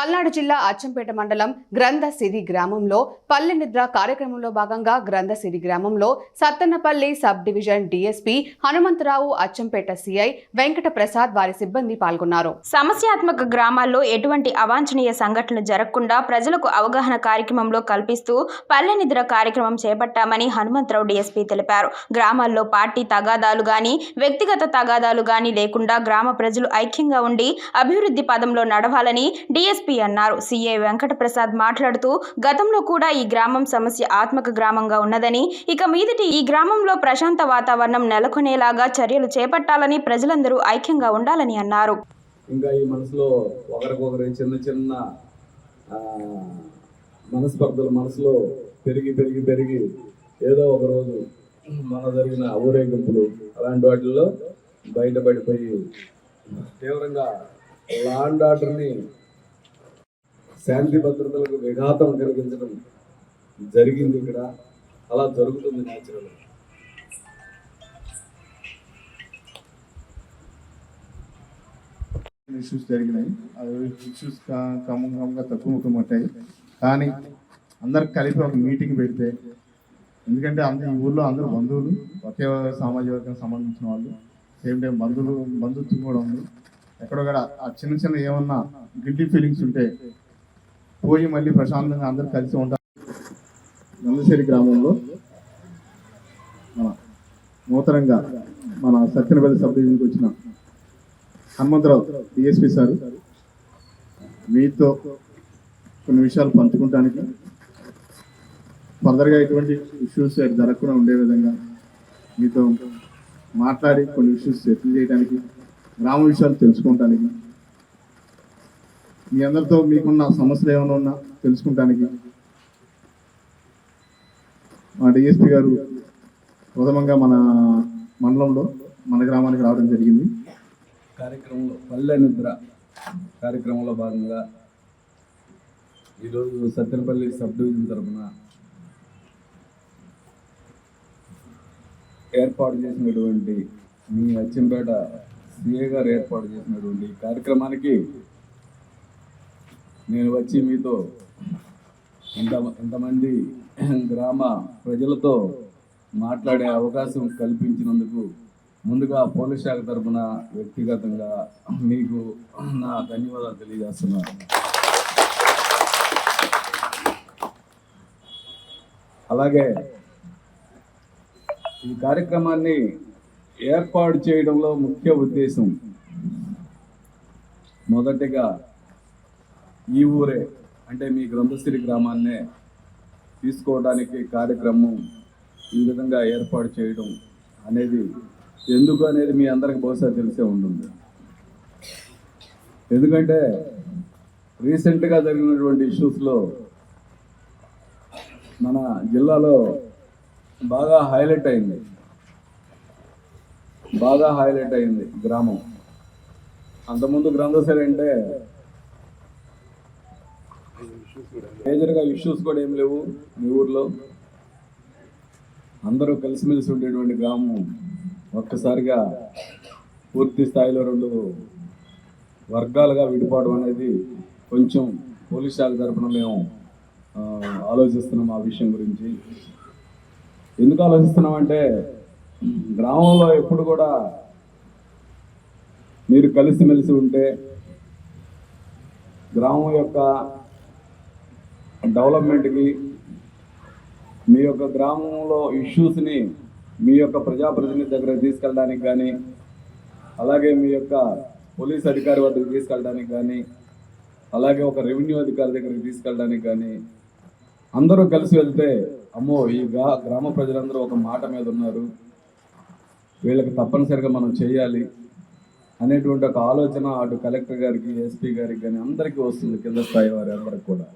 పల్నాడు జిల్లా అచ్చంపేట మండలం గ్రంథసిరి గ్రామంలో పల్లె నిద్ర కార్యక్రమంలో భాగంగా గ్రంథసిరి గ్రామంలో Sattenapalli sub division DSP Hanumantharao Achampet CI Venkata Prasad వారి సిబ్బంది పాల్గొన్నారు. సమస్యాత్మక గ్రామాల్లో ఎటువంటి అవాంఛనీయ సంఘటనలు జరగకుండా ప్రజలకు అవగాహన కార్యక్రమంలో కల్పిస్తూ పల్లె నిద్ర కార్యక్రమం చేపట్టామని హనుమంతరావు డిఎస్పీ తెలిపారు. గ్రామాల్లో పార్టీ తగాదాలు గాని వ్యక్తిగత తగాదాలు గాని లేకుండా గ్రామ ప్రజలు ఐక్యంగా ఉండి అభివృద్ధి పదంలో నడవాలని డిఎస్పీ అన్నారు. సీఏ వెంకట ప్రసాద్ మాట్లాడుతూ గతంలో కూడా ఈ గ్రామం సమస్య ఆత్మక గ్రామంగా ఉన్నదని ఇక మీదటి ఈ గ్రామంలో ప్రశాంత వాతావరణం నెలకొనేలాగా చర్యలు చేపట్టాలని ప్రజలందరూ ఐక్యంగా ఉండాలని అన్నారు. ఇంకా ఈ మనసులో ఒకరికొకరు చిన్న చిన్న మనస్పర్ధలు మనసులో పెరిగి పెరిగి పెరిగి ఏదో ఒక రోజు మన జరిగిన ఊరేగింపులు అలాంటి వాటిల్లో బయటపడిపోయి తీవ్రంగా లాండ్ ఆర్డర్ని శాంతి భద్రతలకు విఘాతం కలిగించడం జరిగింది ఇక్కడ. అలా జరుగుతుంది న్యాచురల్ ఇష్యూస్ జరిగినాయి. అవి ఇష్యూస్ క్రమంగా తక్కువ పట్టాయి. కానీ అందరికి కలిపి ఒక మీటింగ్ పెడితే ఎందుకంటే అందరు ఈ ఊర్లో అందరూ బంధువులు ఒకే సామాజిక వర్గం సంబంధించిన వాళ్ళు సేమ్ టైం బంధువులు బంధుత్వం కూడా ఉంది. ఎక్కడో కూడా ఆ చిన్న చిన్న ఏమన్నా గిల్టీ ఫీలింగ్స్ ఉంటే పోయి మళ్ళీ ప్రశాంతంగా అందరూ కలిసి ఉంటారు. నందశేరి గ్రామంలో మన నూతనంగా మన సత్యనపల్లి సబ్ డివిజన్కి వచ్చిన హనుమంతరావు డిఎస్పి సార్ మీతో కొన్ని విషయాలు పంచుకుంటానికి. ఫర్దర్గా ఎటువంటి ఇష్యూస్ జరగకుండా ఉండే విధంగా మీతో మాట్లాడి కొన్ని ఇష్యూస్ సెటిల్ చేయడానికి గ్రామ విషయాలు తెలుసుకోవటానికి మీ అందరితో మీకున్న సమస్యలు ఏమైనా ఉన్నా తెలుసుకుంటానికి. మా డిఎస్పి గారు ప్రథమంగా మన మండలంలో మన గ్రామానికి రావడం జరిగింది. కార్యక్రమంలో పల్లె నిద్ర కార్యక్రమంలో భాగంగా ఈరోజు సత్తెనపల్లి సబ్ డివిజన్ తరఫున ఏర్పాటు చేసినటువంటి మీ అచ్చంపేట సిఏ గారు ఏర్పాటు చేసినటువంటి కార్యక్రమానికి నేను వచ్చి మీతో ఇంత ఇంతమంది గ్రామ ప్రజలతో మాట్లాడే అవకాశం కల్పించినందుకు ముందుగా పోలీస్ శాఖ తరఫున వ్యక్తిగతంగా మీకు నా ధన్యవాదాలు తెలియజేస్తున్నాను. అలాగే ఈ కార్యక్రమాన్ని ఏర్పాటు చేయడంలో ముఖ్య ఉద్దేశం మొదటిగా ఈ ఊరే అంటే మీ గ్రంథశ్రీ గ్రామాన్నే తీసుకోవడానికి కార్యక్రమం ఈ విధంగా ఏర్పాటు చేయడం అనేది ఎందుకు అనేది మీ అందరికి బహుశా తెలిసే ఉంటుంది. ఎందుకంటే రీసెంట్గా జరిగినటువంటి ఇష్యూస్లో మన జిల్లాలో బాగా హైలైట్ అయింది. బాగా హైలైట్ అయింది గ్రామం. అంతకుముందు గ్రంథసరి అంటే మేజర్గా ఇష్యూస్ కూడా ఏం లేవు మీ ఊర్లో. అందరూ కలిసిమెలిసి ఉండేటువంటి గ్రామం ఒక్కసారిగా పూర్తి స్థాయిలో రెండు వర్గాలుగా విడిపోవడం అనేది కొంచెం పోలీస్ శాఖ తరఫున మేము ఆలోచిస్తున్నాం ఆ విషయం గురించి. ఎందుకు ఆలోచిస్తున్నామంటే గ్రామంలో ఎప్పుడు కూడా మీరు కలిసిమెలిసి ఉంటే గ్రామం యొక్క డెవలప్మెంట్కి మీ యొక్క గ్రామంలో ఇష్యూస్ని మీ యొక్క ప్రజాప్రతినిధి దగ్గర తీసుకెళ్ళడానికి కానీ అలాగే మీ యొక్క పోలీస్ అధికారి వద్దకు తీసుకెళ్ళడానికి కానీ అలాగే ఒక రెవెన్యూ అధికారి దగ్గరికి తీసుకెళ్ళడానికి కానీ అందరూ కలిసి వెళ్తే అమ్మో ఈ గ్రామ ప్రజలందరూ ఒక మాట మీద ఉన్నారు. వీళ్ళకి తప్పనిసరిగా మనం చేయాలి అనేటువంటి ఒక ఆలోచన అటు కలెక్టర్ గారికి ఎస్పీ గారికి కానీ అందరికీ వస్తుంది కింద స్థాయి వారి అందరికి కూడా.